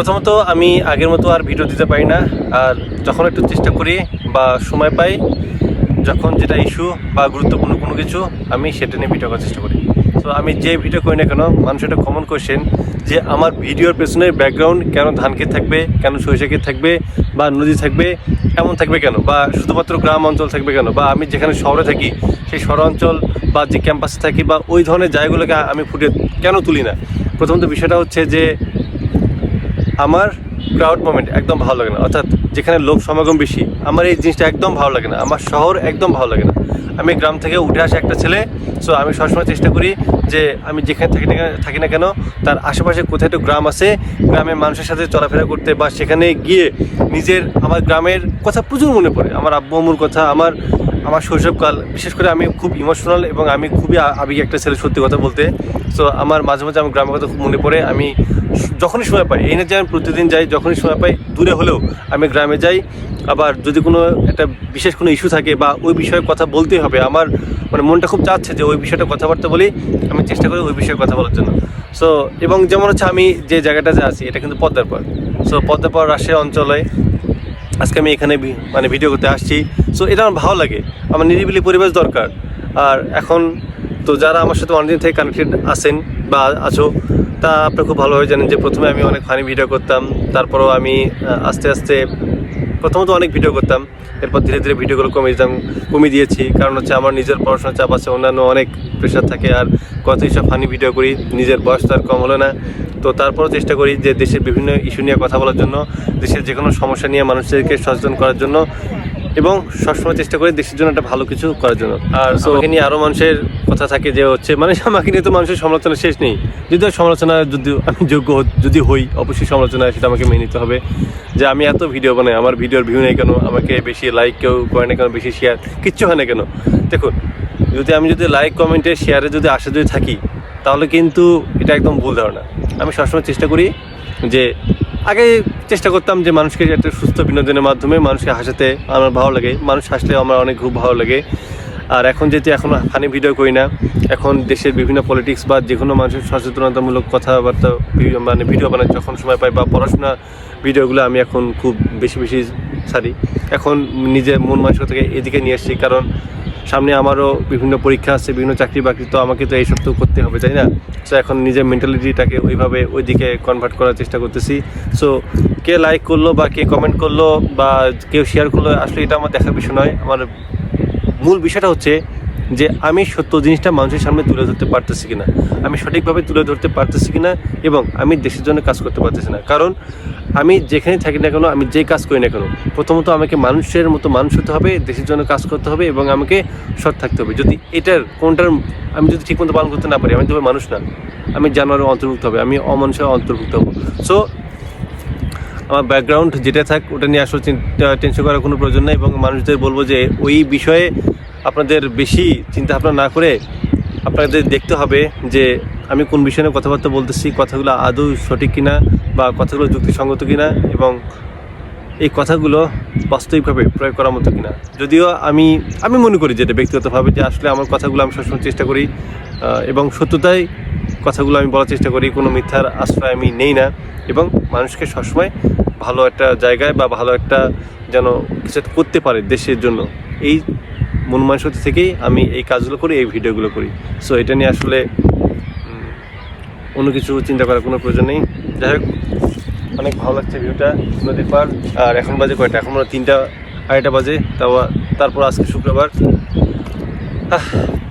প্রথমত আমি আগের মতো আর ভিডিও দিতে পারি না। আর যখন একটু চেষ্টা করি বা সময় পাই, যখন যেটা ইস্যু বা গুরুত্বপূর্ণ কোনো কিছু, আমি সেটা নিয়ে ভিডিও করার চেষ্টা করি। তো আমি যে ভিডিও করি না কেন, মানুষ একটা কমন কোয়েশ্চেন যে আমার ভিডিওর পেছনে ব্যাকগ্রাউন্ড কেন ধান ক্ষেত থাকবে, কেন সরিষা থাকবে, বা নদী থাকবে, এমন থাকবে কেন, বা শুধুমাত্র গ্রাম অঞ্চল থাকবে কেন, বা আমি যেখানে শহরে থাকি, সেই শহরাঞ্চল বা যে ক্যাম্পাসে থাকি, বা ওই ধরনের জায়গাগুলোকে আমি ফুটে কেন তুলি না? প্রথমত বিষয়টা হচ্ছে যে আমার ক্রাউড মোমেন্ট একদম ভালো লাগে না। অর্থাৎ যেখানে লোক সমাগম বেশি, আমার এই জিনিসটা একদম ভালো লাগে না। আমার শহর একদম ভালো লাগে না। আমি গ্রাম থেকে উঠে আসা একটা ছেলে সো আমি সবসময় চেষ্টা করি যে আমি যেখানে থাকি না থাকি না কেন, তার আশেপাশে কোথায় একটু গ্রাম আছে, গ্রামের মানুষের সাথে চলাফেরা করতে বা সেখানে গিয়ে নিজের, আমার গ্রামের কথা প্রচুর মনে পড়ে। আমার আব্বু আম্মুর কথা, আমার আমার শৈশবকাল, বিশেষ করে আমি খুব ইমোশনাল এবং আমি খুবই আবেগী একটা ছেলে সত্যি কথা বলতে। সো আমার মাঝে মাঝে আমার গ্রামের কথা খুব মনে পড়ে। আমি যখনই সময় পাই, এই না যে আমি প্রতিদিন যাই, যখনই সময় পাই, দূরে হলেও আমি গ্রামে যাই। আবার যদি কোনো একটা বিশেষ কোনো ইস্যু থাকে বা ওই বিষয়ে কথা বলতেই হবে, আমার মানে মনটা খুব চাচ্ছে যে ওই বিষয়টা কথাবার্তা বলি, আমি চেষ্টা করি ওই বিষয়ে কথা বলার জন্য। সো এবং যেমন হচ্ছে আমি যে জায়গাটাতে আছি, এটা কিন্তু পদ্মার পর সো পদ্মার পর রাজশাহী অঞ্চলে আজকে আমি এখানে মানে ভিডিও করতে আসছি। সো এটা আমার ভালো লাগে। আমার নিরিবিলি পরিবেশ দরকার। আর এখন তো যারা আমার সাথে অনেকদিন থেকে কানেক্টেড আছেন বা আছো তা আপনি খুব ভালোভাবে জানেন যে প্রথমে আমি অনেক ফানি ভিডিও করতাম তারপরও আমি আস্তে আস্তে প্রথমত অনেক ভিডিও করতাম এরপর ধীরে ধীরে ভিডিওগুলো কমে দিতাম কমিয়ে দিয়েছি। কারণ হচ্ছে আমার নিজের পড়াশোনার চাপ আছে অন্যান্য অনেক প্রেশার থাকে আর কত সব ফানি ভিডিও করি নিজের বয়স তো আর কম হলো না। তো তারপরও চেষ্টা করি যে দেশের বিভিন্ন ইস্যু নিয়ে কথা বলার জন্য দেশের যে কোনো সমস্যা নিয়ে মানুষদেরকে সচেতন করার জন্য এবং সবসময় চেষ্টা করি দেশের জন্য একটা ভালো কিছু করার জন্য। আর আমাকে নিয়ে আরও মানুষের কথা থাকে যে হচ্ছে মানে আমাকে নিয়ে তো মানুষের সমালোচনা শেষ নেই। যদিও সমালোচনা যদি আমি যোগ্য যদি হই, অবশ্যই সমালোচনা সেটা আমাকে মেনে নিতে হবে। যে আমি এত ভিডিও বানাই, আমার ভিডিওর ভিউ নেই কেন? আমাকে বেশি লাইক কেউ করে না কেন? বেশি শেয়ার কিচ্ছু হয় না কেন? দেখুন, যদি আমি যদি লাইক কমেন্টে শেয়ারে যদি আশা যদি থাকি, তাহলে কিন্তু এটা একদম ভুল ধারণা। আমি সবসময় চেষ্টা করি যে আগে চেষ্টা করতাম যে মানুষকে একটা সুস্থ বিনোদনের মাধ্যমে মানুষকে হাসাতে আমার ভালো লাগে। মানুষ হাসলে আমার অনেক খুব ভালো লাগে। আর এখন যেহেতু এখন ফানি ভিডিও করি না, এখন দেশের বিভিন্ন পলিটিক্স বা যে কোনো মানুষের সচেতনতামূলক কথাবার্তা মানে ভিডিও বানাই যখন সময় পাই বা পড়াশোনা ভিডিওগুলো আমি এখন খুব বেশি বেশি ছাড়ি। এখন নিজের মন মানসিকতাকে এদিকে নিয়ে আসছি, কারণ সামনে আমারও বিভিন্ন পরীক্ষা আছে, বিভিন্ন চাকরি বাকরি, তো আমাকে তো এইসব তো করতে হবে, তাই না? সো এখন নিজের মেন্টালিটিটাকে ওইভাবে ওইদিকে কনভার্ট করার চেষ্টা করতেছি। সো কে লাইক করল বা কে কমেন্ট করল বা কেউ শেয়ার করল, আসলে এটা আমার দেখার বিষয় নয়। আমার মূল বিষয়টা হচ্ছে যে আমি সত্য জিনিসটা মানুষের সামনে তুলে ধরতে পারতেছি কিনা, আমি সঠিকভাবে তুলে ধরতে পারতেছি কিনা এবং আমি দেশের জন্য কাজ করতে পারতেছি না। কারণ আমি যেখানে থাকি না কেন, আমি যে কাজ করি না কেন, প্রথমত আমাকে মানুষের মতো মানুষ হতে হবে, দেশের জন্য কাজ করতে হবে এবং আমাকে সৎ থাকতে হবে। যদি এটার কোনটার, আমি যদি ঠিকমতো পালন করতে না পারি, আমি তবে মানুষ না। আমি জানোয়ারের অন্তর্ভুক্ত হবে, আমি অমানুষের অন্তর্ভুক্ত হব। সো আমার ব্যাকগ্রাউন্ড যেটা থাক, ওটা নিয়ে আসলে টেনশন করার কোনো প্রয়োজন নেই এবং মানুষদের বলব যে ওই বিষয়ে আপনাদের বেশি চিন্তা ভাবনা না করে আপনাদের দেখতে হবে যে আমি কোন বিষয়ে নিয়ে কথাবার্তা বলতেছি, কথাগুলো আদৌ সঠিক কিনা বা কথাগুলো যুক্তিসঙ্গত কিনা এবং এই কথাগুলো বাস্তবিকভাবে প্রয়োগ করার মতো কিনা। যদিও আমি আমি মনে করি যেটা ব্যক্তিগতভাবে যে আসলে আমার কথাগুলো আমি সবসময় চেষ্টা করি এবং সত্যতাই কথাগুলো আমি বলার চেষ্টা করি, কোনো মিথ্যার আশ্রয় আমি নেই না এবং মানুষকে সবসময় ভালো একটা জায়গায় বা ভালো একটা যেন কিছু করতে পারে দেশের জন্য। এই মন মানসিকতা থেকেই আমি এই কাজগুলো করি, এই ভিডিওগুলো করি। সো এটা নিয়ে আসলে অন্য কিছু চিন্তা করার কোনো প্রয়োজন নেই। যাই হোক, অনেক ভালো লাগছে ভিউটা নদীর পার আর এখন বাজে কয়টা? এখন মনে তিনটা, আড়াইটা বাজে। তাও, তারপর আজকে শুক্রবার।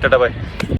Tata bye